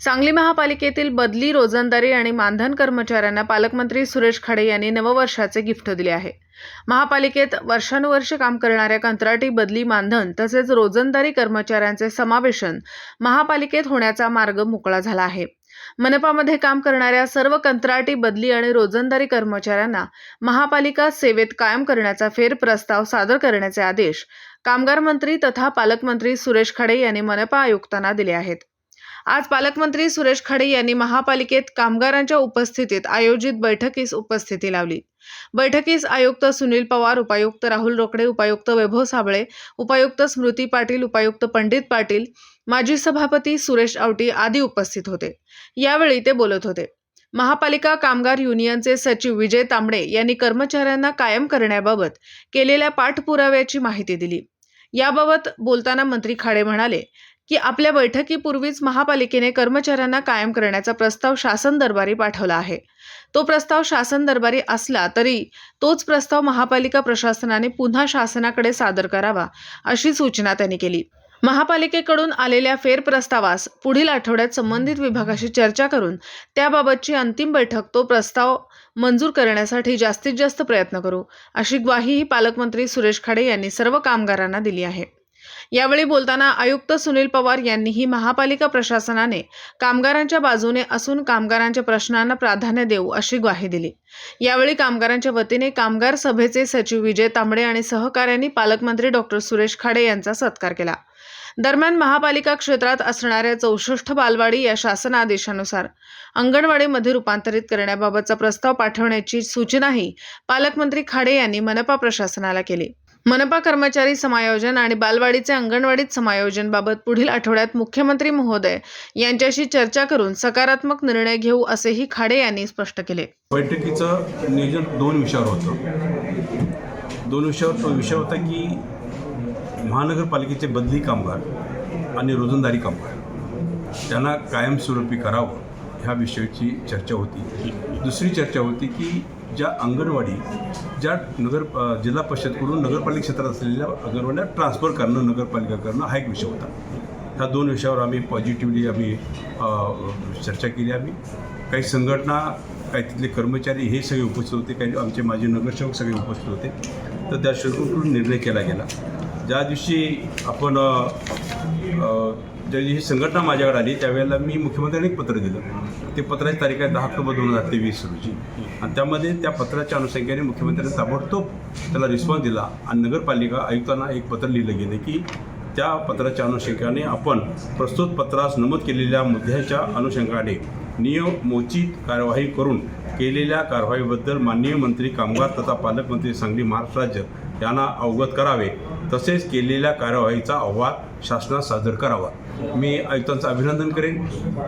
सांगली महापालिकेतील बदली रोजंदारी आणि मानधन कर्मचाऱ्यांना पालकमंत्री सुरेश खाडे यांनी नववर्षाचे गिफ्ट दिले आहे. महापालिकेत वर्षानुवर्षे काम करणाऱ्या कंत्राटी बदली मानधन तसेच रोजंदारी कर्मचाऱ्यांचे समावेशन महापालिकेत होण्याचा मार्ग मोकळा झाला आहे. मनपामध्ये काम करणाऱ्या सर्व कंत्राटी बदली आणि रोजंदारी कर्मचाऱ्यांना महापालिका सेवेत कायम करण्याचा फेरप्रस्ताव सादर करण्याचे आदेश कामगार मंत्री तथा पालकमंत्री सुरेश खाडे यांनी मनपा आयुक्तांना दिले आहेत. आज पालकमंत्री सुरेश खाडे यांनी महापालिकेत कामगारांच्या उपस्थितीत आयोजित बैठकीस उपस्थिती लावली. बैठकीस आयुक्त सुनील पवार उपायुक्त राहुल रोकडे उपायुक्त वैभव साबळे उपायुक्त स्मृती पाटील उपायुक्त पंडित पाटील माजी सभापती सुरेश आवटी आदी उपस्थित होते. यावेळी ते बोलत होते. महापालिका कामगार युनियनचे सचिव विजय तांबडे यांनी कर्मचाऱ्यांना कायम करण्याबाबत केलेल्या पाठपुराव्याची माहिती दिली. याबाबत बोलताना मंत्री खाडे म्हणाले की आपल्या बैठकीपूर्वीच महापालिकेने कर्मचाऱ्यांना कायम करण्याचा प्रस्ताव शासन दरबारी पाठवला आहे. तो प्रस्ताव शासन दरबारी असला तरी तोच प्रस्ताव महापालिका प्रशासनाने पुन्हा शासनाकडे सादर करावा अशी सूचना त्यांनी केली. महापालिकेकडून आलेल्या फेरप्रस्तावास पुढील आठवड्यात संबंधित विभागाशी चर्चा करून त्याबाबतची अंतिम बैठक तो प्रस्ताव मंजूर करण्यासाठी जास्तीत जास्त प्रयत्न करू अशी ग्वाहीही पालकमंत्री सुरेश खाडे यांनी सर्व कामगारांना दिली आहे. यावेळी बोलताना आयुक्त सुनील पवार यांनीही महापालिका प्रशासनाने कामगारांच्या बाजूने असून कामगारांच्या प्रश्नांना प्राधान्य देऊ अशी ग्वाही दिली. यावेळी कामगारांच्या वतीने कामगार सभेचे सचिव विजय तांबडे आणि सहकाऱ्यांनी पालकमंत्री डॉक्टर सुरेश खाडे यांचा सत्कार केला. दरम्यान महापालिका क्षेत्रात असणाऱ्या चौसष्ट बालवाडी या शासन आदेशानुसार अंगणवाडीमध्ये रूपांतरित करण्याबाबतचा प्रस्ताव पाठवण्याची सूचनाही पालकमंत्री खाडे यांनी मनपा प्रशासनाला केली. मनपा कर्मचारी समायोजन आणि बालवाडीचे अंगणवाडीत समायोजन बाबत पुढील आठवड्यात मुख्यमंत्री महोदय यांच्याशी चर्चा करून सकारात्मक निर्णय घेऊ असेही खाडे यांनी स्पष्ट केले. बैठकीचं नियोजन दोन विषयावर होतं. दोन विषयावर तो विषय होता की महानगरपालिकेचे बदली कामगार आणि रोजंदारी कामगार त्यांना कायमस्वरूपी करावं ह्या विषयाची चर्चा होती. दुसरी चर्चा होती की ज्या अंगणवाडी ज्या नगर जिल्हा परिषदकडून नगरपालिका क्षेत्रात असलेल्या अंगणवाड्या ट्रान्सफर करणं नगरपालिका करणं हा एक विषय होता. ह्या दोन विषयावर आम्ही पॉझिटिव्हली आम्ही चर्चा केली आम्ही. काही संघटना काही तिथले कर्मचारी हे सगळे उपस्थित होते. काही आमचे माजी नगरसेवक सगळे उपस्थित होते. तर त्या शेवटून निर्णय केला गेला. ज्या दिवशी आपण ज्या दिवशी संघटना माझ्याकडे आली त्यावेळेला मी मुख्यमंत्र्यांनी एक पत्र दिलं. ते पत्राची तारीख आहे दहा ऑक्टोबर दोन हजार तेवीस रोजी. आणि त्यामध्ये त्या पत्राच्या अनुषंगाने मुख्यमंत्र्यांनी ताबडतोब त्याला रिस्पॉन्स दिला आणि नगरपालिका आयुक्तांना एक पत्र लिहिलं गेलं की त्या पत्राच्या अनुषंगाने आपण प्रस्तुत पत्रास नमूद केलेल्या मुद्द्याच्या अनुषंगाने नियमोचित कारवाई करून केलेल्या कारवाईबद्दल माननीय मंत्री कामगार तथा पालकमंत्री सांगली महाराष्ट्र राज्य यांना अवगत करावे. तसेच केलेल्या कार्यवाहीचा अहवाल शासनात सादर करावा. मी आयुक्तांचं अभिनंदन करेन.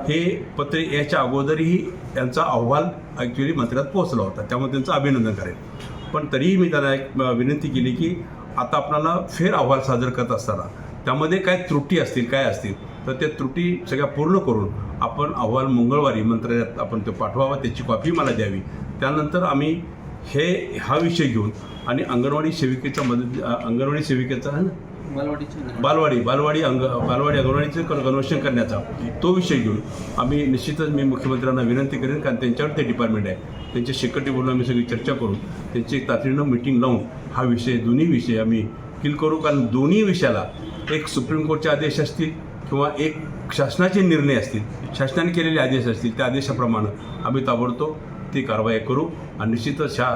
हे पत्र याच्या अगोदरही त्यांचा अहवाल ॲक्च्युली मंत्र्यात पोहोचला होता. त्यामुळे त्यांचं अभिनंदन करेन. पण तरीही मी त्यांना एक विनंती केली की आता आपल्याला फेर अहवाल सादर करत असताना त्यामध्ये काय त्रुटी असतील काय असतील तर त्या त्रुटी सगळ्या पूर्ण करून आपण अहवाल मंगळवारी मंत्रालयात आपण तो पाठवावा त्याची कॉपी मला द्यावी. त्यानंतर आम्ही हे हा विषय घेऊन आणि अंगणवाडी सेविकेचा मदत अंगणवाडी सेविकेचा ना? बालवाडी बालवाडी अंग बालवाडी अंगणवाडीचं कन कन्वर्शन करण्याचा. तो विषय घेऊन आम्ही निश्चितच मी मुख्यमंत्र्यांना विनंती करेन कारण त्यांच्यावर ते डिपार्टमेंट आहे. त्यांच्या शेकटी बोलून आम्ही सगळी चर्चा करून त्यांची एक तातडीनं मिटिंग लावून हा विषय दोन्ही विषय आम्ही किल करू कारण दोन्ही विषयाला एक सुप्रीम कोर्टचे आदेश असतील किंवा एक शासनाचे निर्णय असतील. शासनाने केलेले आदेश असतील त्या आदेशाप्रमाणे आम्ही ताबडतोब ती कारवाई करू आणि निश्चितच ह्या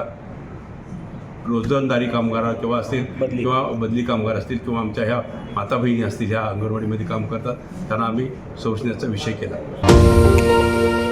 रोजंदारी कामगार किंवा असतील किंवा बदली कामगार असतील किंवा आमच्या ह्या माता बहिणी असतील ह्या अंगणवाडीमध्ये काम करतात त्यांना आम्ही शोषण्याचा विषय केला.